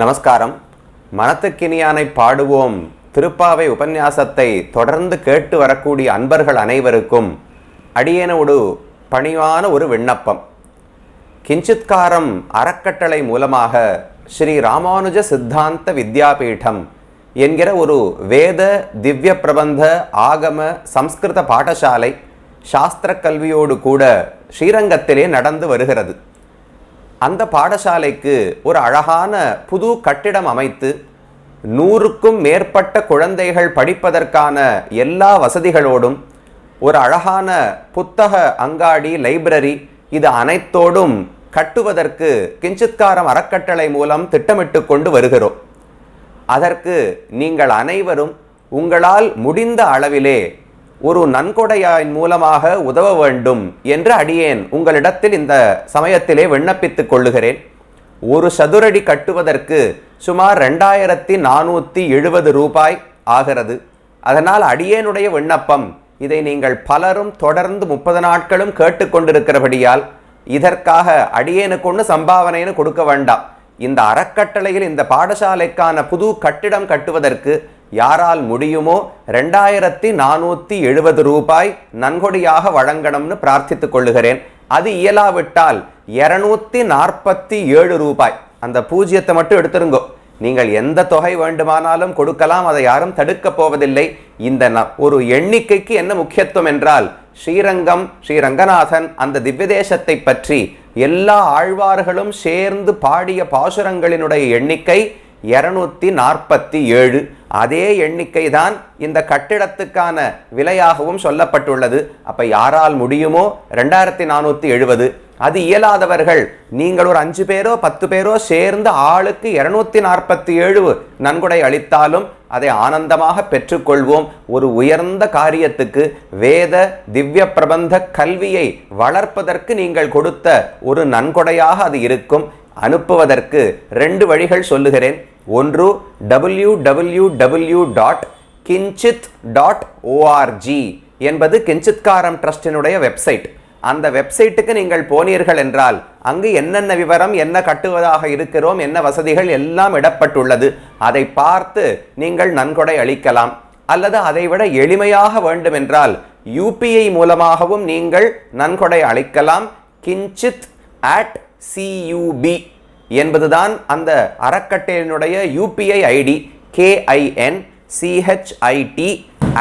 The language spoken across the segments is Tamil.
நமஸ்காரம். மனத்துக்கினியானை பாடுவோம். திருப்பாவை உபன்யாசத்தை தொடர்ந்து கேட்டு வரக்கூடிய அன்பர்கள் அனைவருக்கும் அடியேனோடு பணிவான ஒரு விண்ணப்பம். கிஞ்சித்காரம் அறக்கட்டளை மூலமாக ஸ்ரீ ராமானுஜ சித்தாந்த வித்யாபீடம் என்கிற ஒரு வேத திவ்ய பிரபந்த ஆகம சம்ஸ்கிருத பாடசாலை சாஸ்திர கல்வியோடு கூட ஸ்ரீரங்கத்திலே நடந்து வருகிறது. அந்த பாடசாலைக்கு ஒரு அழகான புது கட்டிடம் அமைத்து நூறுக்கும் மேற்பட்ட குழந்தைகள் படிப்பதற்கான எல்லா வசதிகளோடும் ஒரு அழகான புத்தக அங்காடி லைப்ரரி இது அனைத்தோடும் கட்டுவதற்கு கிஞ்சித்காரம் அறக்கட்டளை மூலம் திட்டமிட்டு கொண்டு வருகிறோம். அதற்கு நீங்கள் அனைவரும் உங்களால் முடிந்த அளவிலே ஒரு நன்கொடையாயின் மூலமாக உதவ வேண்டும் என்று அடியேன். உங்களிடத்தில் இந்த சமயத்திலே விண்ணப்பித்துக் கொள்ளுகிறேன். ஒரு சதுரடி கட்டுவதற்கு சுமார் ரெண்டாயிரத்தி நானூற்றி எழுபது ரூபாய் ஆகிறது. அதனால் அடியேனுடைய விண்ணப்பம் இதை நீங்கள் பலரும் தொடர்ந்து முப்பது நாட்களும் கேட்டுக்கொண்டிருக்கிறபடியால் இதற்காக அடியேனுக்கு ஒன்று சம்பாவனைன்னு கொடுக்க வேண்டாம். இந்த அறக்கட்டளையில் இந்த பாடசாலைக்கான புது கட்டிடம் கட்டுவதற்கு யாரால் முடியுமோ ரெண்டாயிரத்தி நானூற்றி எழுபது ரூபாய் நன்கொடையாக வழங்கணும்னு பிரார்த்தித்துக் கொள்ளுகிறேன். அது இயலாவிட்டால் இரநூத்தி நாற்பத்தி ஏழு ரூபாய். அந்த பூஜ்ஜியத்தை மட்டும் எடுத்துருங்கோ. நீங்கள் எந்த தொகை வேண்டுமானாலும் கொடுக்கலாம் அதை யாரும் தடுக்கப் போவதில்லை. இந்த ந- ஒரு எண்ணிக்கைக்கு என்ன முக்கியத்துவம் என்றால் ஸ்ரீரங்கம் ஸ்ரீ ரங்கநாதன் அந்த திவ்யதேசத்தை பற்றி எல்லா ஆழ்வார்களும் சேர்ந்து பாடிய பாசுரங்களினுடைய எண்ணிக்கை இருநூத்தி நாற்பத்தி ஏழு. அதே எண்ணிக்கை தான் இந்த கட்டிடத்துக்கான விலையாகவும் சொல்லப்பட்டுள்ளது. அப்போ யாரால் முடியுமோ ரெண்டாயிரத்தி நானூற்றி எழுபது. அது இயலாதவர்கள் நீங்கள் ஒரு அஞ்சு பேரோ பத்து பேரோ சேர்ந்து ஆளுக்கு இருநூத்தி நாற்பத்தி ஏழு நன்கொடை அளித்தாலும் அதை ஆனந்தமாக பெற்றுக்கொள்வோம். ஒரு உயர்ந்த காரியத்துக்கு வேத திவ்ய பிரபந்த கல்வியை வளர்ப்பதற்கு நீங்கள் கொடுத்த ஒரு நன்கொடையாக அது இருக்கும். அனுப்புவதற்கு ரெண்டு வழிகள் சொல்லுகிறேன். ஒன்று W W W dot Kinchit dot O R G என்பது கிஞ்சித்காரம் ட்ரஸ்டினுடைய வெப்சைட். அந்த வெப்சைட்டுக்கு நீங்கள் போனீர்கள் என்றால் அங்கு என்னென்ன விவரம் என்ன கட்டுவதாக இருக்கிறோம் என்ன வசதிகள் எல்லாம் இடப்பட்டுள்ளது. அதை பார்த்து நீங்கள் நன்கொடை அளிக்கலாம். அல்லது அதைவிட எளிமையாக வேண்டுமென்றால் யூபிஐ மூலமாகவும் நீங்கள் நன்கொடை அளிக்கலாம். கிஞ்சித் அட் சியூபி என்பதுதான் அந்த அறக்கட்டளையினுடைய UPI ID KIN CHID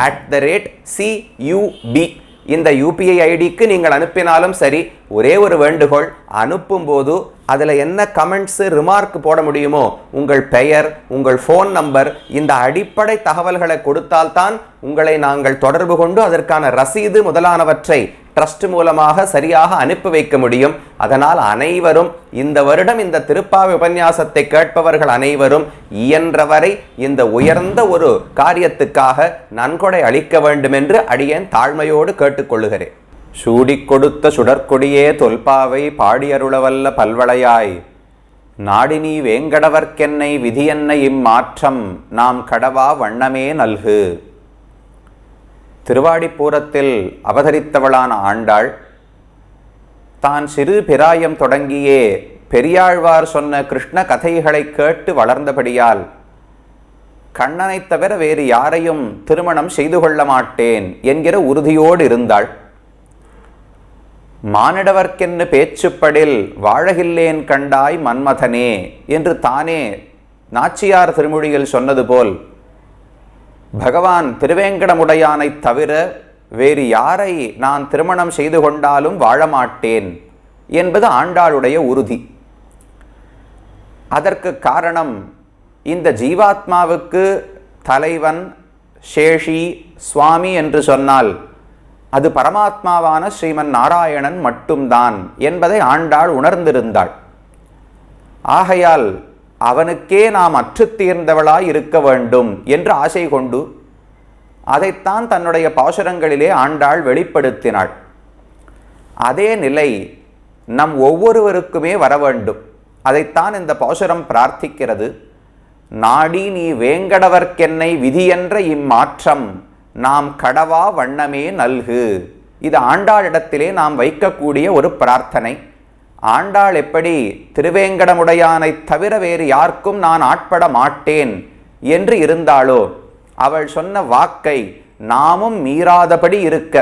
at the rate CUB இந்த யூபிஐ ஐடிக்கு நீங்கள் அனுப்பினாலும் சரி ஒரே ஒரு வேண்டுகோள் அனுப்பும்போது அதில் என்ன கமெண்ட்ஸு ரிமார்க் போட முடியுமோ உங்கள் பெயர் உங்கள் ஃபோன் நம்பர் இந்த அடிப்படை தகவல்களை கொடுத்தால்தான் உங்களை நாங்கள் தொடர்பு கொண்டு அதற்கான ரசீது முதலானவற்றை ட்ரஸ்ட் மூலமாக சரியாக அனுப்பி வைக்க முடியும். அதனால் அனைவரும் இந்த வருடம் இந்த திருப்பாவை உபன்யாசத்தை கேட்பவர்கள் அனைவரும் இயன்றவரை இந்த உயர்ந்த ஒரு காரியத்துக்காக நன்கொடை அளிக்க வேண்டும் என்று அடியேன் தாழ்மையோடு கேட்டுக்கொள்ளுகிறேன். சூடிக் கொடுத்த சுடற்கொடியே தொல்பாவை பாடியருளவல்ல பல்வளையாய். நாடினி வேங்கடவர்க்கென்னை விதியன்னை இம்மாற்றம் நாம் கடவா வண்ணமே நல்கு. திருவாடிப்பூரத்தில் அவதரித்தவளான ஆண்டாள் தான் சிறு பிராயம் தொடங்கியே பெரியாழ்வார் சொன்ன கிருஷ்ண கதைகளை கேட்டு வளர்ந்தபடியால் கண்ணனைத் தவிர வேறு யாரையும் திருமணம் செய்து கொள்ள மாட்டேன் என்கிற உறுதியோடு இருந்தாள். மானிடவர்க்கென்னு பேச்சுப்படில் வாழகில்லேன் கண்டாய் மன்மதனே என்று தானே நாச்சியார் திருமொழியில் சொன்னது போல் பகவான் திருவேங்கடமுடையானை தவிர வேறு யாரை நான் திருமணம் செய்து கொண்டாலும் வாழமாட்டேன் என்பது ஆண்டாளுடைய உறுதி. அதற்கு காரணம் இந்த ஜீவாத்மாவுக்கு தலைவன் சேஷி சுவாமி என்று சொன்னால் அது பரமாத்மாவான ஸ்ரீமன் நாராயணன் மட்டும்தான் என்பதை ஆண்டாள் உணர்ந்திருந்தாள். ஆகையால் அவனுக்கே நாம் அற்றுத் தீர்ந்தவளாய் இருக்க வேண்டும் என்று ஆசை கொண்டு அதைத்தான் தன்னுடைய பாசுரங்களிலே ஆண்டாள் வெளிப்படுத்தினாள். அதே நிலை நம் ஒவ்வொருவருக்குமே வர வேண்டும். அதைத்தான் இந்த பாசுரம் பிரார்த்திக்கிறது. நாடி நீ வேங்கடவர்க்கென்னை விதியென்ற இம்மாற்றம் நாம் கடவா வண்ணமே நல்கு. இது ஆண்டாளிடத்திலே நாம் வைக்கக்கூடிய ஒரு பிரார்த்தனை. ஆண்டாள் எப்படி திருவேங்கடமுடையானை தவிர வேறு யாருக்கும் நான் ஆட்பட மாட்டேன் என்று இருந்தாளோ அவள் சொன்ன வாக்கை நாமும் மீறாதபடி இருக்க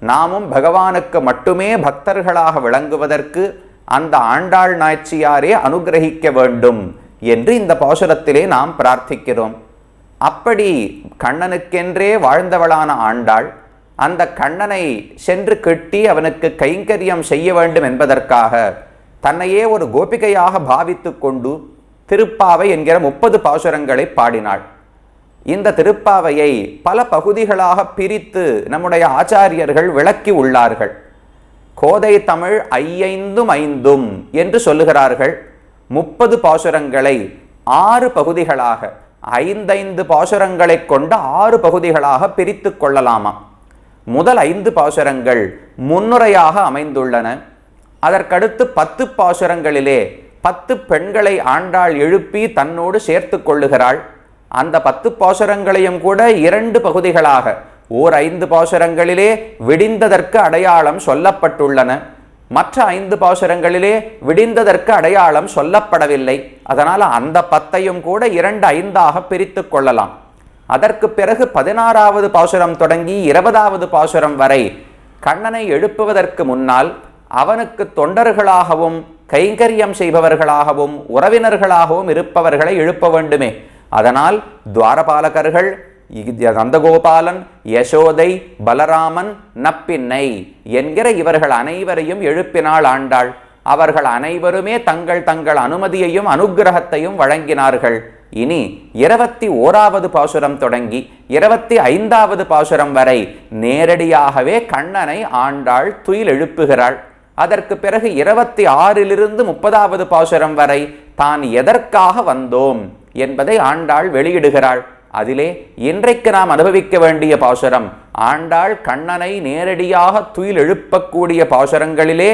நாமும் பகவானுக்கு மட்டுமே பக்தர்களாக விளங்குவதற்கு அந்த ஆண்டாள் நாச்சியாரே அனுகிரகிக்க வேண்டும் என்று இந்த பாசுரத்திலே நாம் பிரார்த்திக்கிறோம். அப்படி கண்ணனுக்கென்றே வாழ்ந்தவளான ஆண்டாள் அந்த கண்ணனை சென்று கெட்டி அவனுக்கு கைங்கரியம் செய்ய வேண்டும் என்பதற்காக தன்னையே ஒரு கோபிகையாக பாவித்து கொண்டு திருப்பாவை என்கிற முப்பது பாசுரங்களை பாடினாள். இந்த திருப்பாவையை பல பகுதிகளாக பிரித்து நம்முடைய ஆச்சாரியர்கள் விளக்கி உள்ளார்கள். கோதை தமிழ் ஐயைந்தும் ஐந்தும் என்று சொல்லுகிறார்கள். முப்பது பாசுரங்களை ஆறு பகுதிகளாக ஐந்தைந்து பாசுரங்களை கொண்ட ஆறு பகுதிகளாக பிரித்து கொள்ளலாமா முதல் ஐந்து பாசுரங்கள் முன்னுரையாக அமைந்துள்ளன. அதற்கடுத்து பத்து பாசுரங்களிலே பத்து பெண்களை ஆண்டாள் எழுப்பி தன்னோடு சேர்த்து கொள்ளுகிறாள். அந்த பத்து பாசுரங்களையும் கூட இரண்டு பகுதிகளாக ஓர் ஐந்து பாசுரங்களிலே விடிந்ததற்கு அடையாளம் சொல்லப்பட்டுள்ளன. மற்ற ஐந்து பாசுரங்களிலே விடிந்ததற்கு அடையாளம் சொல்லப்படவில்லை. அதனால் அந்த பத்தையும் கூட இரண்டு ஐந்தாக பிரித்து கொள்ளலாம். அதற்கு பிறகு பதினாறாவது பாசுரம் தொடங்கி இருபதாவது பாசுரம் வரை கண்ணனை எழுப்புவதற்கு முன்னால் அவனுக்கு தொண்டர்களாகவும் கைங்கரியம் செய்பவர்களாகவும் உறவினர்களாகவும் இருப்பவர்களை எழுப்ப வேண்டுமே. அதனால் துவாரபாலகர்கள் நந்தகோபாலன் யசோதை பலராமன் நப்பின்னை என்கிற இவர்கள் அனைவரையும் எழுப்பினாள் ஆண்டாள். அவர்கள் அனைவருமே தங்கள் தங்கள் அனுமதியையும் அனுக்கிரகத்தையும் வழங்கினார்கள். இனி இருபத்தி ஓராவது பாசுரம் தொடங்கி இருபத்தி ஐந்தாவது பாசுரம் வரை நேரடியாகவே கண்ணனை ஆண்டாள் துயில் எழுப்புகிறாள். அதற்கு பிறகு இருபத்தி ஆறிலிருந்து முப்பதாவது பாசுரம் வரை தான் எதற்காக வந்தோம் என்பதை ஆண்டாள் வெளியிடுகிறாள். அதிலே இன்றைக்கு நாம் அனுபவிக்க வேண்டிய பாசுரம் ஆண்டாள் கண்ணனை நேரடியாக துயில் எழுப்பக்கூடிய பாசுரங்களிலே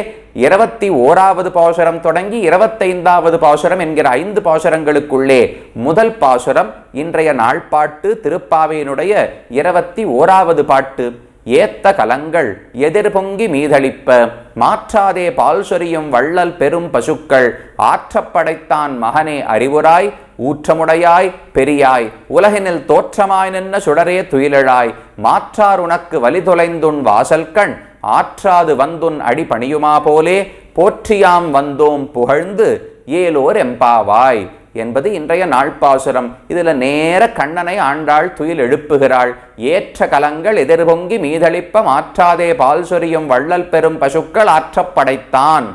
இருபத்தி ஓராவது பாசுரம் தொடங்கி இருபத்தைந்தாவது பாசுரம் என்கிற ஐந்து பாசுரங்களுக்குள்ளே முதல் பாசுரம் இன்றைய நாள்பாட்டு திருப்பாவையினுடைய இருபத்தி ஓராவது பாட்டு. ஏத்த கலங்கள் எதிர்பொங்கி மீதளிப்ப. மாற்றாதே பால் சொரியும் வள்ளல் பெரும் பசுக்கள். ஆற்றப்படைத்தான் மகனே அறிவுராய். ஊற்றமுடையாய் பெரியாய். உலகினில் தோற்றமாய் நின்ன சுடரே துயிலழாய். மாற்றார் உனக்கு வலிதொலைந்துன் வாசல் வாசல்கண் ஆற்றாது வந்துன் அடி பணியுமா போலே. போற்றியாம் வந்தோம் புகழ்ந்து. ஏலோர் எம்பாவாய். என்பது இன்றைய நாள்பாசுரம். இதுல நேர கண்ணனை ஆண்டாள் துயில் எழுப்புகிறாள். ஏற்ற கலங்கள் எதிர்பொங்கி மீதளிப்ப மாற்றாதே பால் சொரியும் வள்ளல் பெரும் பசுக்கள் ஆற்றப்படைத்தான்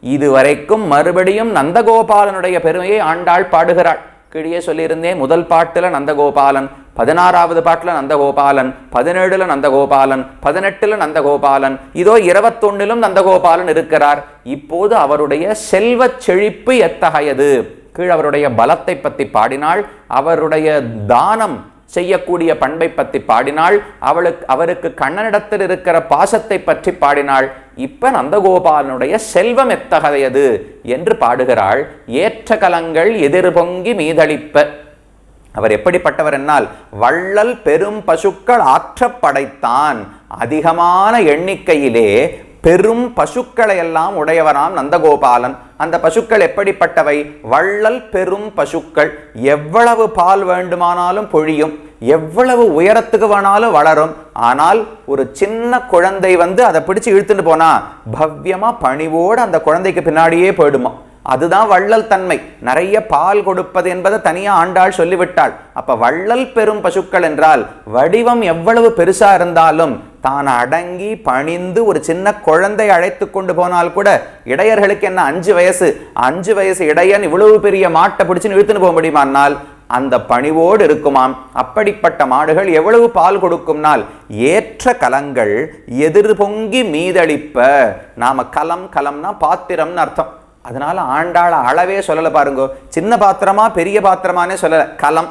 இதுவரைக்கும் மறுபடியும் நந்தகோபாலனுடைய பெருமையை ஆண்டாள் பாடுகிறாள். கீழே சொல்லியிருந்தேன் முதல் பாட்டுல நந்தகோபாலன் பதினாறாவது பாட்டுல நந்தகோபாலன் பதினேழுல நந்தகோபாலன் பதினெட்டுல நந்தகோபாலன் இதோ இருபத்தொன்னிலும் நந்தகோபாலன் இருக்கிறார். இப்போது அவருடைய செல்வச் செழிப்பு எத்தகையது? கீழ் அவருடைய பலத்தை பற்றி பாடினாள் அவருடைய தானம் செய்யக்கூடிய பண்பை பற்றி பாடினாள் அவளுக்கு அவருக்கு கண்ணனிடத்தில் இருக்கிற பாசத்தை பற்றி பாடினாள். இப்ப நந்தகோபாலனுடைய செல்வம் எத்தகையது என்று பாடுகிறாள். ஏற்ற கலங்கள் எதிர்பொங்கி மீதளிப்ப. அவர் எப்படிப்பட்டவர் என்னால்? வள்ளல் பெரும் பசுக்கள் ஆற்றப்படைத்தான். அதிகமான எண்ணிக்கையிலே பெரும் பசுக்களை எல்லாம் உடையவராம் நந்தகோபாலன். அந்த பசுக்கள் எப்படிப்பட்டவை? வள்ளல் பெரும் பசுக்கள். எவ்வளவு பால் வேண்டுமானாலும் பொழியும். எவ்வளவு உயரத்துக்கு வேணாலும் வளரும். ஆனால் ஒரு சின்ன குழந்தை வந்து அதை பிடிச்சு இழுத்துட்டு போனா பவ்யமா பணிவோடு அந்த குழந்தைக்கு பின்னாடியே போயிடுமா. அதுதான் வள்ளல் தன்மை. நிறைய பால் கொடுப்பது என்பதை தனியாக ஆண்டாள் சொல்லிவிட்டாள். அப்ப வள்ளல் பெரும் பசுக்கள் என்றால் வடிவம் எவ்வளவு பெருசா இருந்தாலும் தான் அடங்கி பணிந்து ஒரு சின்ன குழந்தை அழைத்து கொண்டு போனால் கூட இடையர்களுக்கு என்ன அஞ்சு வயசு? அஞ்சு வயசு இடையன் இவ்வளவு பெரிய மாட்டை பிடிச்சுன்னு இழுத்துன்னு போக முடியுமானால் அந்த பணிவோடு இருக்குமாம். அப்படிப்பட்ட மாடுகள் எவ்வளவு பால் கொடுக்கும்னால் ஏற்ற கலங்கள் எதிர் பொங்கி மீதளிப்ப. நாம கலம் கலம்னா பாத்திரம்னு அர்த்தம். அதனால ஆண்டாள அளவே சொல்லலை பாருங்க. சின்ன பாத்திரமா பெரிய பாத்திரமானே சொல்லலை. கலம்.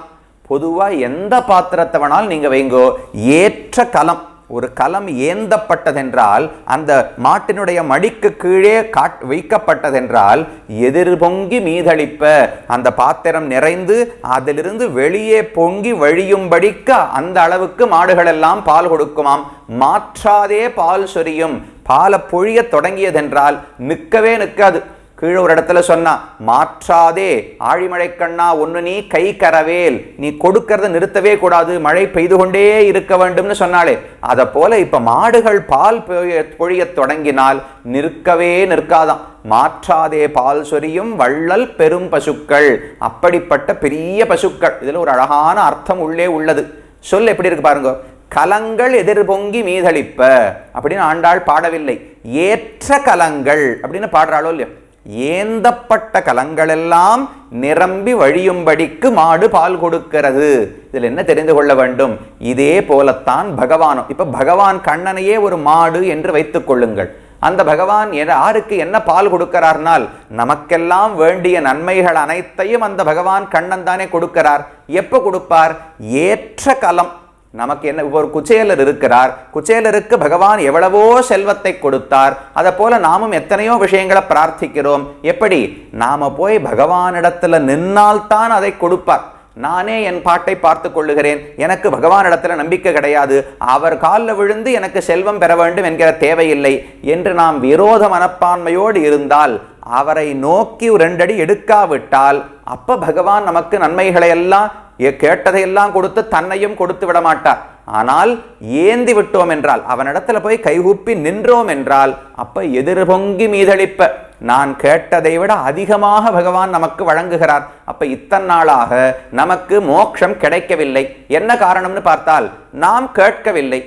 பொதுவாக எந்த பாத்திரத்தை வேணாலும் நீங்கள் வைங்கோ. ஏற்ற கலம். ஒரு கலம் ஏந்தப்பட்டதென்றால் அந்த மாட்டினுடைய மடிக்கு கீழே காட் வைக்கப்பட்டதென்றால் எதிர் பொங்கி மீதளிப்ப அந்த பாத்திரம் நிறைந்து அதிலிருந்து வெளியே பொங்கி வழியும்படிக்க அந்த அளவுக்கு மாடுகள் எல்லாம் பால் கொடுக்குமாம். மாற்றாதே பால் சொரியும். பாலை பொழிய தொடங்கியதென்றால் நிற்கவே நிற்காது. கீழே ஒரு இடத்துல சொன்னா மாற்றாதே ஆழிமழை கண்ணா ஒன்று நீ கை கரவேல். நீ கொடுக்கறத நிறுத்தவே கூடாது. மழை பெய்து கொண்டே இருக்க வேண்டும்னு சொன்னாலே அதை போல இப்போ மாடுகள் பால் பொழிய பொழியத் தொடங்கினால் நிற்கவே நிற்காதாம். மாற்றாதே பால் சொரியும் வள்ளல் பெரும் பசுக்கள். அப்படிப்பட்ட பெரிய பசுக்கள். இதில் ஒரு அழகான அர்த்தம் உள்ளே உள்ளது. சொல் எப்படி இருக்கு பாருங்க. கலங்கள் எதிர்பொங்கி மீதளிப்ப. அப்படின்னு ஆண்டாள் பாடவில்லை. ஏற்ற கலங்கள் அப்படின்னு பாடுறாளோ இல்லையோ. ஏந்தப்பட்ட கலங்களெல்லாம் நிரம்பி வழியும்படிக்கு மாடு பால் கொடுக்கிறது. இதில் என்ன தெரிந்து கொள்ள வேண்டும்? இதே போலத்தான் பகவானும். இப்போ பகவான் கண்ணனையே ஒரு மாடு என்று வைத்துக் கொள்ளுங்கள். அந்த பகவான் யாருக்கு என்ன பால் கொடுக்கிறார்னால் நமக்கெல்லாம் வேண்டிய நன்மைகள் அனைத்தையும் அந்த பகவான் கண்ணன் தானே கொடுக்கிறார். எப்போ கொடுப்பார்? ஏற்ற கலம். நமக்கு என்ன ஒரு குச்சேலர் இருக்கிறார். குச்சேலருக்கு பகவான் எவ்வளவோ செல்வத்தை கொடுத்தார். அதை போல நாமும் எத்தனையோ விஷயங்களை பிரார்த்திக்கிறோம். எப்படி? நாம போய் பகவானிடத்துல நின்னால்தான் அதை கொடுப்பார். நானே என் பாட்டை பார்த்து கொள்ளுகிறேன். எனக்கு பகவானிடத்தில் நம்பிக்கை கிடையாது. அவர் காலில் விழுந்து எனக்கு செல்வம் பெற வேண்டும் என்கிற தேவையில்லை என்று நாம் விரோத மனப்பான்மையோடு இருந்தால் அவரை நோக்கி ஒரு ரெண்டடி எடுக்காவிட்டால் அப்போ பகவான் நமக்கு நன்மைகளை எல்லாம் கேட்டதையெல்லாம் கொடுத்து தன்னையும் கொடுத்து விட மாட்டார் ஆனால் ஏந்தி விட்டோம் என்றால் அவனிடத்துல போய் கைகூப்பி நின்றோம் என்றால் அப்ப எதிர்பொங்கி மீதளிப்ப. நான் கேட்டதை விட அதிகமாக பகவான் நமக்கு வழங்குகிறார். அப்ப இத்தனை நாளாக நமக்கு மோட்சம் கிடைக்கவில்லை. என்ன காரணம்னு பார்த்தால் நாம் கேட்கவில்லை.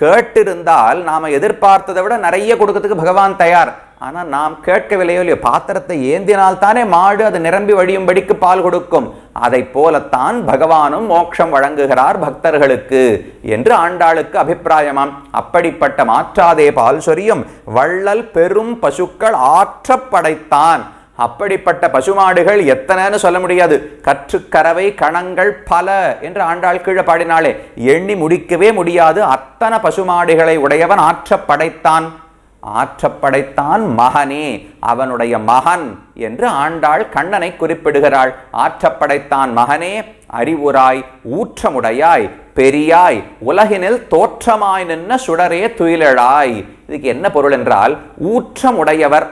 கேட்டிருந்தால் நாம எதிர்பார்த்ததை விட நிறைய கொடுக்கறதுக்கு பகவான் தயார். ஆனா நாம் கேட்கவில்லையோ இல்லையோ பாத்திரத்தை ஏந்தினால் தானே மாடு அது நிரம்பி வழியும்படிக்கு பால் கொடுக்கும். அதை போலத்தான் பகவானும் மோட்சம் வழங்குகிறார் பக்தர்களுக்கு என்று ஆண்டாளுக்கு அபிப்பிராயமாம். அப்படிப்பட்ட மாற்றாதே பால் சொரியும். வள்ளல் பெரும் பசுக்கள் ஆற்றப்படைத்தான் அப்படிப்பட்ட பசுமாடுகள் எத்தனைன்னு சொல்ல முடியாது. கற்றுக்கறவை கணங்கள் பல என்று ஆண்டாள் கீழே பாடினாலே எண்ணி முடிக்கவே முடியாது. அத்தனை பசுமாடுகளை உடையவன் ஆற்றப்படைத்தான் ஆற்றப்படைத்தான் மகனே அவனுடைய மகன் என்று ஆண்டாள் கண்ணனை குறிப்பிடுகிறாள். ஆற்றப்படைத்தான் மகனே அறிவுராய் ஊற்றமுடையாய் பெரியாய் உலகினில் தோற்றமாய் நின்ன சுடரே துயிலழாய். இதுக்கு என்ன பொருள் என்றால் ஊற்றமுடையவர்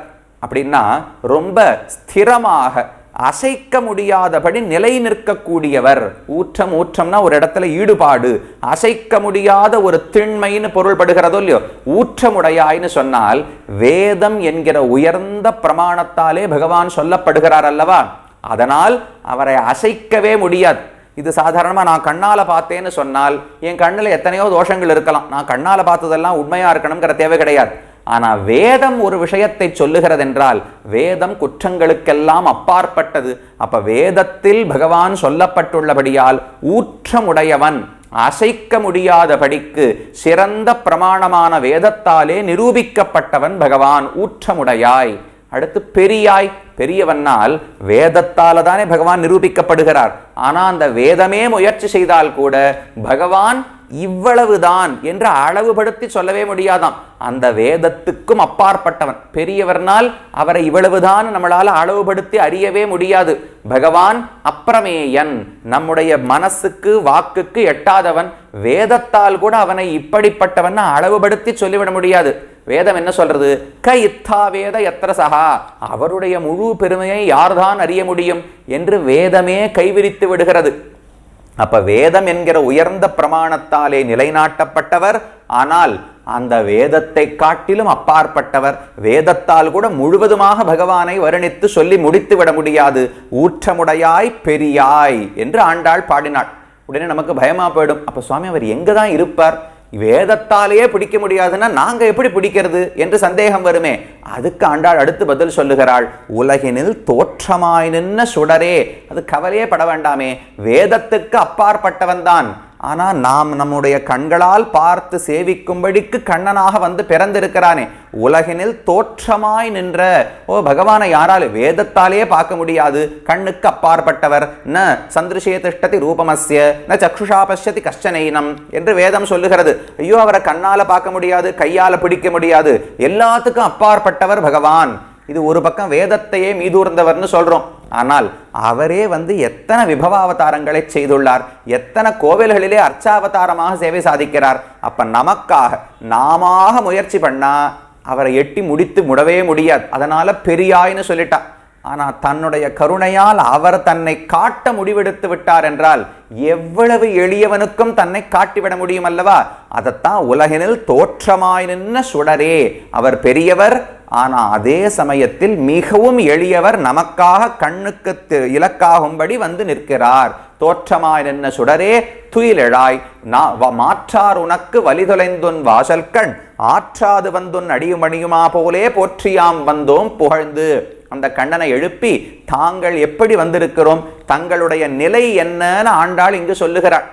அப்படின்னா ரொம்ப ஸ்திரமாக அசைக்க முடியாதபடி நிலை நிற்கக்கூடியவர். ஊற்றம் ஊற்றம்னா ஒரு இடத்துல ஈடுபாடு. அசைக்க முடியாத ஒரு திண்மைன்னு பொருள்படுகிறதோ இல்லையோ ஊற்றமுடையாய்னு சொன்னால் வேதம் என்கிற உயர்ந்த பிரமாணத்தாலே பகவான் சொல்லப்படுகிறார் அல்லவா? அதனால் அவரை அசைக்கவே முடியாது. இது சாதாரணமாக நான் கண்ணால் பார்த்தேன்னு சொன்னால் என் கண்ணில் எத்தனையோ தோஷங்கள் இருக்கலாம். நான் கண்ணால் பார்த்ததெல்லாம் உண்மையாக இருக்கணுங்கிற தேவை கிடையாது. ஆனால் வேதம் ஒரு விஷயத்தை சொல்லுகிறது என்றால் வேதம் குற்றங்களுக்கெல்லாம் அப்பாற்பட்டது. அப்ப வேதத்தில் பகவான் சொல்லப்பட்டுள்ளபடியால் ஊற்றமுடையவன் அசைக்க முடியாதபடிக்கு சிறந்த பிரமாணமான வேதத்தாலே நிரூபிக்கப்பட்டவன் பகவான் ஊற்றமுடையாய். அடுத்து பெரியாய். பெரியவனால் வேதத்தால தானே பகவான் நிரூபிக்கப்படுகிறார். ஆனால் அந்த வேதமே முயற்சி செய்தால் கூட பகவான் இவ்வளவுதான் என்று அளவுபடுத்தி சொல்லவே முடியாதாம். அந்த வேதத்துக்கும் அப்பாற்பட்டவன். பெரியவர்னால் அவரை இவ்வளவுதான் நம்மளால அளவுபடுத்தி அறியவே முடியாது. பகவான் அப்பிரமேயன் நம்முடைய மனசுக்கு வாக்குக்கு எட்டாதவன். வேதத்தால் கூட அவனை இப்படிப்பட்டவன் அளவுபடுத்தி சொல்லிவிட முடியாது. வேதம் என்ன சொல்றது? க இத்தா வேத எத்திர சகா. அவருடைய முழு பெருமையை யார்தான் அறிய முடியும் என்று வேதமே கைவிரித்து விடுகிறது. அப்ப வேதம் என்கிற உயர்ந்த பிரமாணத்தாலே நிலைநாட்டப்பட்டவர் ஆனால் அந்த வேதத்தை காட்டிலும் அப்பாற்பட்டவர். வேதத்தால் கூட முழுவதுமாக பகவானை வருணித்து சொல்லி முடித்து விட முடியாது. ஊற்றமுடையாய் பெரியாய் என்று ஆண்டாள் பாடினாள். உடனே நமக்கு பயமா போயிடும். அப்ப சுவாமி அவர் எங்க தான் இருப்பார்? வேதத்தாலேயே பிடிக்க முடியாதுன்னா நாங்கள் எப்படி பிடிக்கிறது என்று சந்தேகம் வருமே. அதுக்கு ஆண்டாள் அடுத்து பதில் சொல்லுகிறாள். உலகினில் தோற்றமாய் நின்ன சுடரே. அது கவலையே பட வேண்டாமே. வேதத்துக்கு அப்பாற்பட்டவன் தான் ஆனால் நாம் நம்முடைய கண்களால் பார்த்து சேவிக்கும்படிக்கு கண்ணனாக வந்து பிறந்திருக்கிறானே. உலகினில் தோற்றமாய் நின்ற ஓ பகவானை யாரால் வேதத்தாலே பார்க்க முடியாது? கண்ணுக்கு அப்பாற்பட்டவர் ந சந்திருஷே திஷ்டதி ரூபமஸ்ய ந சக்ஷுஷா பஷ்யதி கஷ்டனைனம் என்று வேதம் சொல்லுகிறது. ஐயோ அவரை கண்ணால் பார்க்க முடியாது கையால் பிடிக்க முடியாது. எல்லாத்துக்கும் அப்பாற்பட்டவர் பகவான். இது ஒரு பக்கம் வேதத்தையே மீதூர்ந்தவர்னு சொல்றோம். ஆனால் அவரே வந்து எத்தனை விபவாவதாரங்களை செய்துள்ளார் எத்தனை கோவில்களிலே அர்ச்சாவதாரமாக சேவை சாதிக்கிறார். அப்ப நமக்காக நாமாக முயற்சி பண்ணா அவரை எட்டி முடித்து முடவே முடியாது. அதனால பெரியாய்னு சொல்லிட்டா. ஆனா தன்னுடைய கருணையால் அவர் தன்னை காட்ட முடிவெடுத்து விட்டார் என்றால் எவ்வளவு எளியவனுக்கும் தன்னை காட்டிவிட முடியும் அல்லவா? அதைத்தான் உலகினில் தோற்றமாய் நின்ன சுடரே அவர் பெரியவர் ஆனா அதே சமயத்தில் மிகவும் எளியவர் நமக்காக கண்ணுக்கு தி- இலக்காகும்படி வந்து நிற்கிறார். தோற்றமாய் நின்ன சுடரே துயிலெழாய். நா- வ- மாற்றார் உனக்கு வலிதொலைந்துன் வாசல்கண். ஆற்றாது வந்துன் அடியுமணியுமா போலே போற்றியாம் வந்தோம் புகழ்ந்து. அந்த கண்ணனை எழுப்பி தாங்கள் எப்படி வந்திருக்கிறோம்? தங்களுடைய நிலை என்னன்னு ஆண்டாள் இங்கு சொல்லுகிறாள்.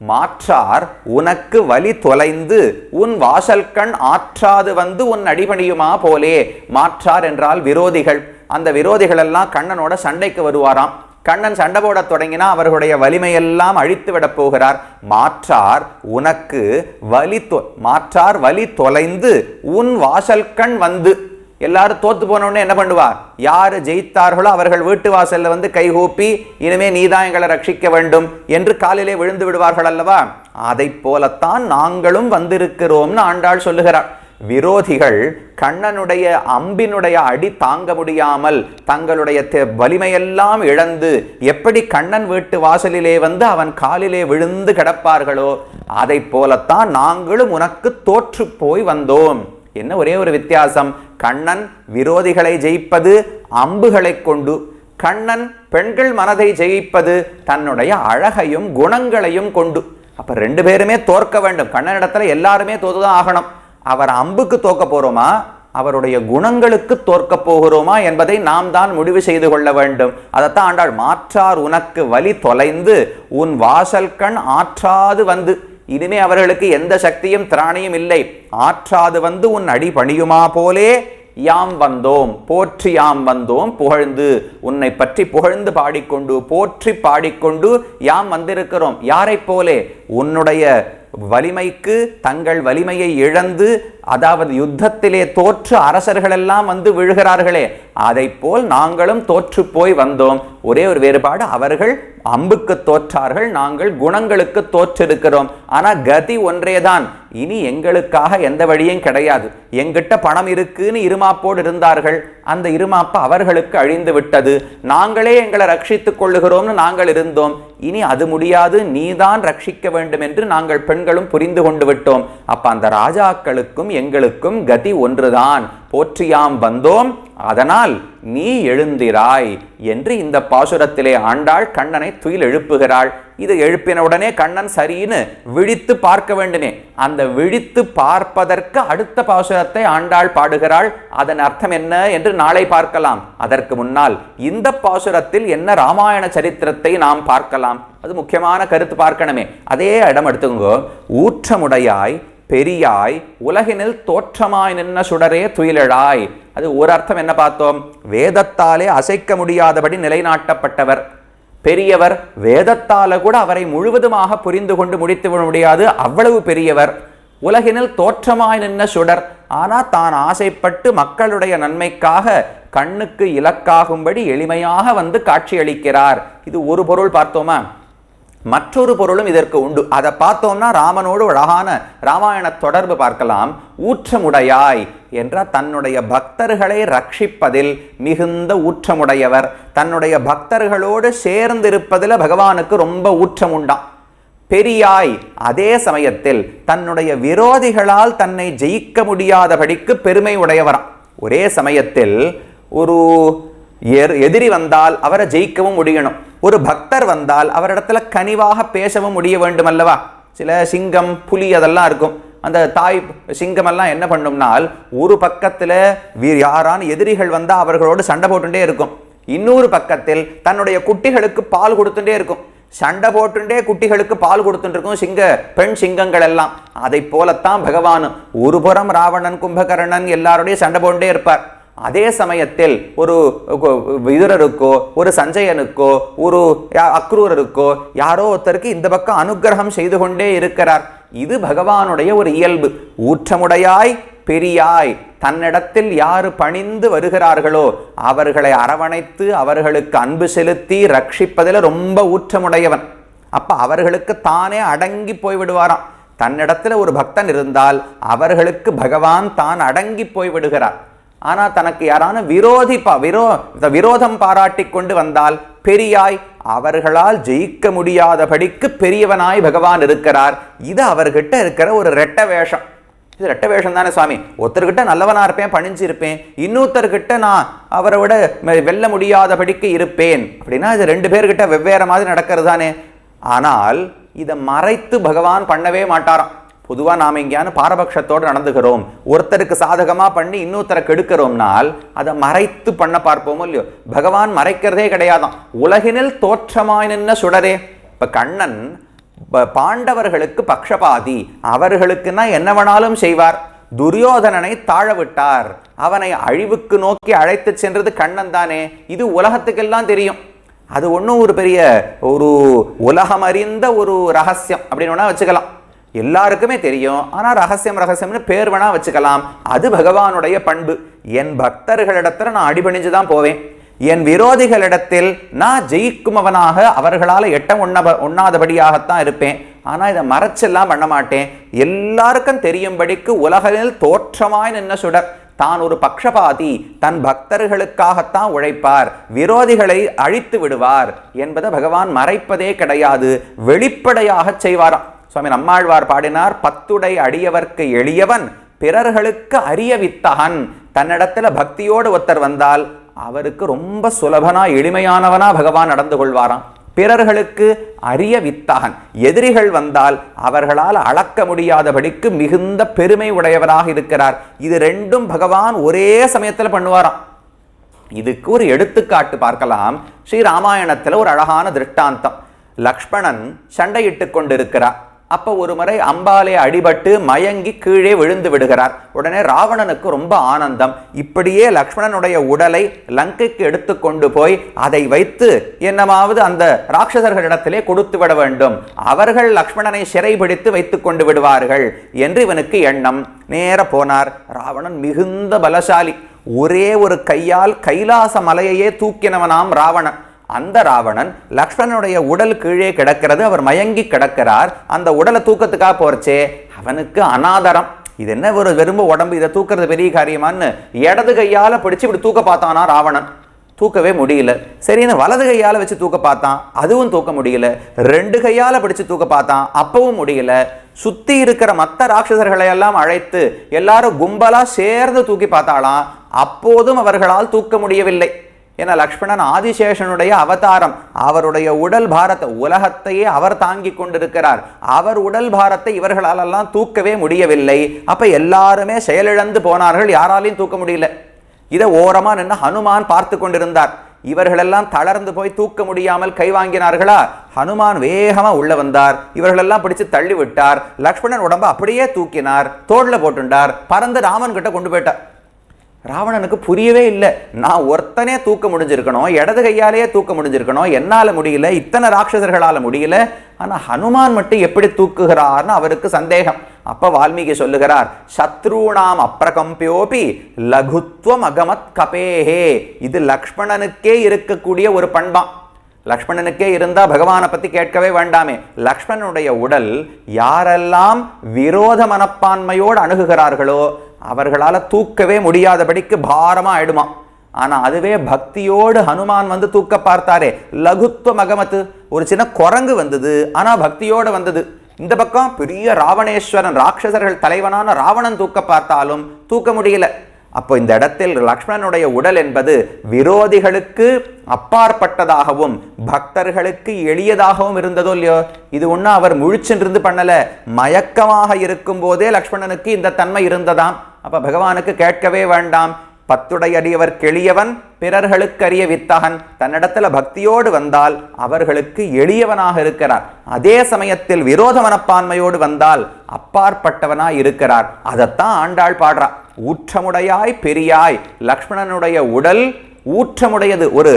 மாற்றார் உனக்கு வழி தொலைந்து உன் வாசல்கண் ஆற்றாது வந்து உன் அடிபணியுமா போலே மாற்றார் என்றால் விரோதிகள். அந்த விரோதிகள் எல்லாம் கண்ணனோட சண்டைக்கு வருவாராம். கண்ணன் சண்டை போடத் தொடங்கினா அவர்களுடைய வலிமையெல்லாம் அழித்து விடப் போகிறார். மாற்றார் உனக்கு வலி தொ மாற்றார் வலி தொலைந்து உன் வாசல்கண் வந்து எல்லாரும் தோத்து போனவுடனே என்ன பண்ணுவா? யாரு ஜெயித்தார்களோ அவர்கள் வீட்டு வாசல்ல வந்து கைகூப்பி இனிமே நீதான் எங்களை ரட்சிக்க வேண்டும் என்று காலிலே விழுந்து விடுவார்கள் அல்லவா? அதைப் போலத்தான் நாங்களும் வந்திருக்கிறோம்னு ஆண்டாள் சொல்லுகிறார் விரோதிகள் கண்ணனுடைய அம்பினுடைய அடி தாங்க முடியாமல் தங்களுடைய தெ- வலிமையெல்லாம் இழந்து எப்படி கண்ணன் வீட்டு வாசலிலே வந்து அவன் காலிலே விழுந்து கிடப்பார்களோ அதைப் போலத்தான் நாங்களும் உனக்கு தோற்று போய் வந்தோம். என்ன ஒரே ஒரு வித்தியாசம்? கண்ணன் விரோதிகளை ஜெயிப்பது அம்புகளை கொண்டு கண்ணன் பெண்கள் மனதை ஜெயிப்பது தன்னுடைய அழகையும் குணங்களையும் கொண்டு. அப்ப ரெண்டு பேருமே தோற்க வேண்டும். கண்ணனிடத்துல எல்லாருமே தோத்துதான் ஆகணும். அவர் அம்புக்கு தோக்க போறோமா? அவருடைய குணங்களுக்கு தோற்க போகிறோமா என்பதை நாம் தான் முடிவு செய்து கொள்ள வேண்டும். அதைத்தான் ஆண்டாள் மாற்றார் உனக்கு வலி தொலைந்து உன் வாசல் கண் ஆற்றாது வந்து இனிமே அவர்களுக்கு எந்த சக்தியும் திராணியும் இல்லை. ஆற்றாது வந்து உன் அடி பணியுமா போலே? யாம் வந்தோம் போற்றி யாம் வந்தோம் புகழ்ந்து உன்னை பற்றி புகழ்ந்து பாடிக்கொண்டு போற்றி பாடிக்கொண்டு யாம் வந்திருக்கிறோம். யாரைப் போலே? உன்னுடைய வலிமைக்கு தங்கள் வலிமையை இழந்து அதாவது யுத்தத்திலே தோற்று அரசர்கள் எல்லாம் வந்து விழுகிறார்களே அதை போல் நாங்களும் தோற்று போய் வந்தோம். ஒரே ஒரு வேறுபாடு அவர்கள் அம்புக்கு தோற்றார்கள் நாங்கள் குணங்களுக்கு தோற்றிருக்கிறோம். ஆனா கதி ஒன்றேதான். இனி எங்களுக்காக எந்த வழியும் கிடையாது. எங்கிட்ட பணம் இருக்குன்னு இருமாப்போடு இருந்தார்கள். அந்த இருமாப்பு அவர்களுக்கு அழிந்து விட்டது. நாங்களே எங்களை ரட்சித்துக் கொள்ளுகிறோம்னு நாங்கள் இருந்தோம். இனி அது முடியாது நீதான் ரட்சிக்க வேண்டும் என்று நாங்கள் பெண்களும் புரிந்து கொண்டு விட்டோம். அப்ப அந்த ராஜாக்களுக்கும் எங்களுக்கும் கதி ஒன்றுதான். போற்றியாம் வந்தோம். அதனால் நீ எழுந்திராய் என்று இந்த பாசுரத்திலே ஆண்டாள் கண்ணனை துயில் எழுப்புகிறாள். இது எழுப்பின உடனே கண்ணன் சரின்னு விழித்து பார்க்க வேண்டுமே. அந்த விழித்து பார்ப்பதற்கு அடுத்த பாசுரத்தை ஆண்டாள் பாடுகிறாள். அதன் அர்த்தம் என்ன என்று நாளை பார்க்கலாம். அதற்கு முன்னால் இந்த பாசுரத்தில் என்ன ராமாயண சரித்திரத்தை நாம் பார்க்கலாம். அது முக்கியமான கருத்து பார்க்கணுமே. அதே இடம் எடுத்துக்கோ ஊற்றமுடையாய் பெரியாய் உலகினில் தோற்றமாய் நின்ன சுடரே துயிலழாய். அது ஒரு அர்த்தம் என்ன பார்த்தோம்? வேதத்தாலே அசைக்க முடியாதபடி நிலைநாட்டப்பட்டவர். பெரியவர் வேதத்தால கூட அவரை முழுவதுமாக புரிந்து கொண்டு முடித்து விட முடியாது. அவ்வளவு பெரியவர். உலகினில் தோற்றமாய் நின்ன சுடர். ஆனால் தான் ஆசைப்பட்டு மக்களுடைய நன்மைக்காக கண்ணுக்கு இலக்காகும்படி எளிமையாக வந்து காட்சியளிக்கிறார். இது ஒரு பொருள் பார்த்தோமா? மற்றொரு பொருளும் இதற்கு உண்டு. அதை பார்த்தோம்னா ராமனோடு அழகான ராமாயண தொடர்பு பார்க்கலாம். ஊற்றமுடையாய் என்றால் தன்னுடைய பக்தர்களை ரட்சிப்பதில் மிகுந்த ஊற்றமுடையவர். தன்னுடைய பக்தர்களோடு சேர்ந்திருப்பதில் பகவானுக்கு ரொம்ப ஊற்றம் உண்டாம் பெரியாய் அதே சமயத்தில் தன்னுடைய விரோதிகளால் தன்னை ஜெயிக்க முடியாதபடிக்கு பெருமை உடையவராம் ஒரே சமயத்தில் ஒரு எதிரி வந்தால் அவரை ஜெயிக்கவும் முடியணும். ஒரு பக்தர் வந்தால் அவரிடத்துல கனிவாக பேசவும் முடிய வேண்டும் அல்லவா சில சிங்கம் புலி அதெல்லாம் இருக்கும். அந்த தாய் சிங்கமெல்லாம் என்ன பண்ணும்னால் ஒரு பக்கத்தில் வீர் யாரான எதிரிகள் வந்தால் அவர்களோடு சண்டை போட்டுட்டே இருக்கும். இன்னொரு பக்கத்தில் தன்னுடைய குட்டிகளுக்கு பால் கொடுத்துட்டே இருக்கும். சண்டை போட்டுண்டே குட்டிகளுக்கு பால் கொடுத்துட்டுருக்கும் சிங்க பெண் சிங்கங்கள் எல்லாம். அதை போலத்தான் பகவான் ஒரு புறம் ராவணன் கும்பகர்ணன் எல்லாரோடையும் சண்டை போட்டுட்டே இருப்பார். அதே சமயத்தில் ஒரு விதுரருக்கோ ஒரு சஞ்சயனுக்கோ ஒரு அக்ரூரருக்கோ யாரோ ஒருத்தருக்கு இந்த பக்கம் அனுக்கிரகம் செய்து கொண்டே இருக்கிறார். இது பகவானுடைய ஒரு இயல்பு. ஊற்றமுடையாய் பெரியாய் தன்னிடத்தில் யார் பணிந்து வருகிறார்களோ அவர்களை அரவணைத்து அவர்களுக்கு அன்பு செலுத்தி ரட்சிப்பதில் ரொம்ப ஊற்றமுடையவன். அப்போ அவர்களுக்கு தானே அடங்கி போய் விடுவாராம் ஒரு பக்தன் இருந்தால் அவர்களுக்கு பகவான் தான் அடங்கி போய் ஆனால் தனக்கு யாரான விரோதி பா விரோ விரோதம் பாராட்டி கொண்டு வந்தால் பெரியாய் அவர்களால் ஜெயிக்க முடியாதபடிக்கு பெரியவனாய் பகவான் இருக்கிறார். இது அவர்கிட்ட இருக்கிற ஒரு ரெட்ட வேஷம். இது ரெட்ட வேஷம் தானே சுவாமி. ஒருத்தர்கிட்ட நல்லவனாக இருப்பேன் பணிஞ்சு இருப்பேன். இன்னொருத்தர்கிட்ட நான் அவரை விட வெல்ல முடியாதபடிக்கு இருப்பேன். அப்படின்னா இது ரெண்டு பேர்கிட்ட வெவ்வேறு மாதிரி நடக்கிறது தானே. ஆனால் இதை மறைத்து பகவான் பண்ணவே மாட்டாராம். பொதுவா நாம் எங்கேயான பாரபட்சத்தோடு நடந்துக்கிறோம் ஒருத்தருக்கு சாதகமா பண்ணி இன்னொருத்தரை கெடுக்கிறோம்னால் அதை மறைத்து பண்ண பார்ப்போமோ இல்லையோ? பகவான் மறைக்கிறதே கிடையாதாம். உலகினில் தோற்றமாய் நின்ன சுடரே. இப்ப கண்ணன் ப- பாண்டவர்களுக்கு பக்ஷபாதி. அவர்களுக்குன்னா என்ன வேணாலும் செய்வார். துரியோதனனை தாழ விட்டார். அவனை அழிவுக்கு நோக்கி அழைத்து சென்றது கண்ணன் தானே. இது உலகத்துக்கெல்லாம் தெரியும். அது ஒன்றும் ஒரு பெரிய ஒரு உலகம் அறிந்த ஒரு ரகசியம். அப்படின்னு வச்சுக்கலாம். எல்லாருக்குமே தெரியும். ஆனா ரகசியம் ரகசியம்னு பேர் வேணா வச்சுக்கலாம். அது பகவானுடைய பண்பு. என் பக்தர்களிடத்துல நான் அடிபணிஞ்சு தான் போவேன். என் விரோதிகளிடத்தில் நான் ஜெயிக்குமவனாக அவர்களால் எட்ட உண்ண உண்ணாதபடியாகத்தான் இருப்பேன். ஆனா இதை மறைச்செல்லாம் பண்ண மாட்டேன். எல்லாருக்கும் தெரியும்படிக்கு உலகில் தோற்றமாய் நின்ன சுடர். தான் ஒரு பக்ஷபாதி. தன் பக்தர்களுக்காகத்தான் உழைப்பார். விரோதிகளை அழித்து விடுவார். என்பதை பகவான் மறைப்பதே கிடையாது. வெளிப்படையாக செய்வாராம். சுவாமி நம்மாழ்வார் பாடினார் பத்துடை அடியவர்க்கு எளியவன் பிறர்களுக்கு அரிய வித்தகன் தன்னிடத்தில் பக்தியோடு ஒருத்தர் வந்தால் அவருக்கு ரொம்ப சுலபனா எளிமையானவனா பகவான் நடந்து கொள்வாராம். பிறர்களுக்கு அரிய வித்தகன் எதிரிகள் வந்தால் அவர்களால் அளக்க முடியாதபடிக்கு மிகுந்த பெருமை உடையவராக இருக்கிறார். இது ரெண்டும் பகவான் ஒரே சமயத்தில் பண்ணுவாராம். இதுக்கு ஒரு எடுத்துக்காட்டு பார்க்கலாம். ஸ்ரீ ராமாயணத்தில் ஒரு அழகான திருஷ்டாந்தம். லக்ஷ்மணன் சண்டையிட்டு கொண்டிருக்கிறார். அப்ப ஒரு முறை அம்பாலே அடிபட்டு மயங்கி கீழே விழுந்து விடுகிறார். உடனே ராவணனுக்கு ரொம்ப ஆனந்தம். இப்படியே லக்ஷ்மணனுடைய உடலை லங்கைக்கு எடுத்துக்கொண்டு போய் அதை வைத்து என்னமாவது அந்த ராட்சசர்களிடத்திலே கொடுத்து விட வேண்டும். அவர்கள் லக்ஷ்மணனை சிறைபிடித்து வைத்துக் கொண்டு விடுவார்கள் என்று இவனுக்கு எண்ணம். நேர போனார். ராவணன் மிகுந்த பலசாலி. ஒரே ஒரு கையால் கைலாச மலையையே தூக்கினவனாம் ராவணன். அந்த ராவணன் லக்ஷ்மணனுடைய உடல் கீழே கிடக்கிறது அவர் மயங்கி கிடக்கிறார். அந்த உடலை தூக்கத்துக்காக போறச்சே அவனுக்கு அனாதரம். இது என்ன ஒரு வெறும்ப உடம்பு இதை தூக்குறது பெரிய காரியமான்னு இடது கையால் பிடிச்சு இப்படி தூக்க பார்த்தானா ராவணன்? தூக்கவே முடியல. சரின்னு வலது கையால் வச்சு தூக்க பார்த்தான் அதுவும் தூக்க முடியல. ரெண்டு கையால் பிடிச்சு தூக்க பார்த்தான் அப்பவும் முடியல. சுற்றி இருக்கிற மற்ற ராட்சசர்களை எல்லாம் அழைத்து எல்லாரும் கும்பலாக சேர்ந்து தூக்கி பார்த்தாலாம் அப்போதும் அவர்களால் தூக்க முடியவில்லை. ஏன்னா லக்ஷ்மணன் ஆதிசேஷனுடைய அவதாரம். அவருடைய உடல் பாரத்தை உலகத்தையே அவர் தாங்கி கொண்டிருக்கிறார். அவர் உடல் பாரத்தை இவர்களாலெல்லாம் தூக்கவே முடியவில்லை. அப்ப எல்லாருமே செயலிழந்து போனார்கள் யாராலையும் தூக்க முடியல. இதை ஓரமா நின்று ஹனுமான் பார்த்து கொண்டிருந்தார். இவர்களெல்லாம் தளர்ந்து போய் தூக்க முடியாமல் கை வாங்கினார்களா? ஹனுமான் வேகமா உள்ள வந்தார். இவர்களெல்லாம் பிடிச்சு தள்ளி விட்டார் லக்ஷ்மணன் உடம்ப அப்படியே தூக்கினார். தோளில் போட்டுண்டார். பறந்து ராமன் கிட்ட கொண்டு போயிட்டார். ராவணனுக்கு புரியவே இல்லை. நான் ஒருத்தனே தூக்க முடிஞ்சிருக்கணும் இடது கையாலேயே தூக்க முடிஞ்சிருக்கணும் என்னால் முடியல இத்தனை ராட்சசர்களால் முடியல ஆனால் ஹனுமான் மட்டும் எப்படி தூக்குகிறார்னு அவருக்கு சந்தேகம். அப்போ வால்மீகி சொல்லுகிறார் சத்ருணாம் அப்ரகம்பியோபி லகுத்வம் அகமத் கபேஹே. இது லக்ஷ்மணனுக்கே இருக்கக்கூடிய ஒரு பண்பாம் லக்ஷ்மணனுக்கே இருந்தால் பகவானை பற்றி கேட்கவே வேண்டாமே. லக்ஷ்மணனுடைய உடல் யாரெல்லாம் விரோத மனப்பான்மையோடு அணுகுகிறார்களோ அவர்களால் தூக்கவே முடியாதபடிக்கு பாரமாக ஆயிடுமா? ஆனால் அதுவே பக்தியோடு ஹனுமான் வந்து தூக்க பார்த்தாரே. லகுத்துவ மகமத்து. ஒரு சின்ன குரங்கு வந்தது. ஆனால் பக்தியோடு வந்தது. இந்த பக்கம் பெரிய ராவணேஸ்வரன் ராட்சசர்கள் தலைவனான ராவணன் தூக்க பார்த்தாலும் தூக்க முடியல. அப்போ இந்த இடத்தில் லக்ஷ்மணனுடைய உடல் என்பது விரோதிகளுக்கு அப்பாற்பட்டதாகவும் பக்தர்களுக்கு எளியதாகவும் இருந்ததோ இல்லையோ? இது ஒன்றும் அவர் முழிச்சென்றிருந்து பண்ணலை. மயக்கமாக இருக்கும் போதே லக்ஷ்மணனுக்கு இந்த தன்மை இருந்ததாம். அப்ப பகவானுக்கு கேட்கவே வேண்டாம். பத்துடையடியவர் கெளியவன் பிறர்களுக்கரிய வித்தகன். தன்னிடத்துல பக்தியோடு வந்தால் அவர்களுக்கு எளியவனாக இருக்கிறார். அதே சமயத்தில் விரோத மனப்பான்மையோடு வந்தால் அப்பாற்பட்டவனாய் இருக்கிறார். அதைத்தான் ஆண்டாள் பாடுறா. ஊற்றமுடையாய் பெரியாய். லக்ஷ்மணனுடைய உடல் ஊற்றமுடையது. ஒரு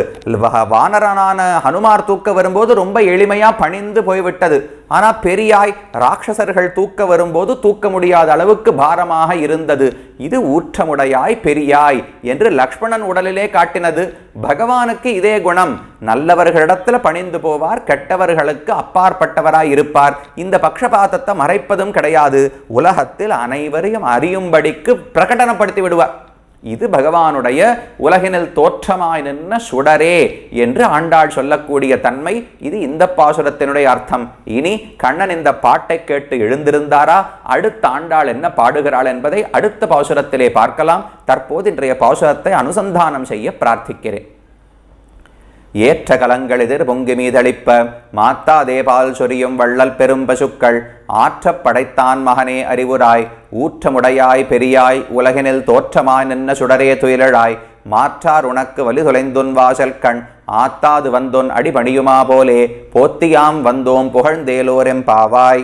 வானரனான ஹனுமார் தூக்க வரும்போது ரொம்ப எளிமையாக பணிந்து போய்விட்டது. ஆனால் பெரியாய் ராட்சசர்கள் தூக்க வரும்போது தூக்க முடியாத அளவுக்கு பாரமாக இருந்தது. இது ஊற்றமுடையாய் பெரியாய் என்று லக்ஷ்மணன் உடலிலே காட்டினது. பகவானுக்கு இதே குணம். நல்லவர்களிடத்தில் பணிந்து போவார் கெட்டவர்களுக்கு அப்பாற்பட்டவராய் இருப்பார். இந்த பக்ஷபாதத்தை மறைப்பதும் கிடையாது. உலகத்தில் அனைவரையும் அறியும்படிக்கு பிரகடனப்படுத்தி விடுவார். இது பகவானுடைய உலகினில் தோற்றமாய் நின்ன சுடரே என்று ஆண்டாள் சொல்லக்கூடிய தன்மை இது இந்த பாசுரத்தினுடைய அர்த்தம். இனி கண்ணன் இந்த பாட்டை கேட்டு எழுந்திருந்தாரா? அடுத்த ஆண்டாள் என்ன பாடுகிறாள் என்பதை அடுத்த பாசுரத்திலே பார்க்கலாம். தற்போது இன்றைய பாசுரத்தை அனுசந்தானம் செய்ய பிரார்த்திக்கிறேன். ஏற்ற கலங்களெதிர் பொங்கி மீதளிப்ப மாத்தா தேபால் சொரியும் வள்ளல் பெரும் பசுக்கள் ஆற்றப் படைத்தான் மகனே அறிவுராய் ஊற்றமுடையாய் பெரியாய் உலகினில் தோற்றமாய் நின்ன சுடரே துயிலழாய் மாற்றார் உனக்கு வலி தொலைந்துன் வாசல் கண் ஆத்தாது வந்தொன் அடிபணியுமா போலே போத்தியாம் வந்தோம் புகழ்ந்தேலோரெம் பாவாய்.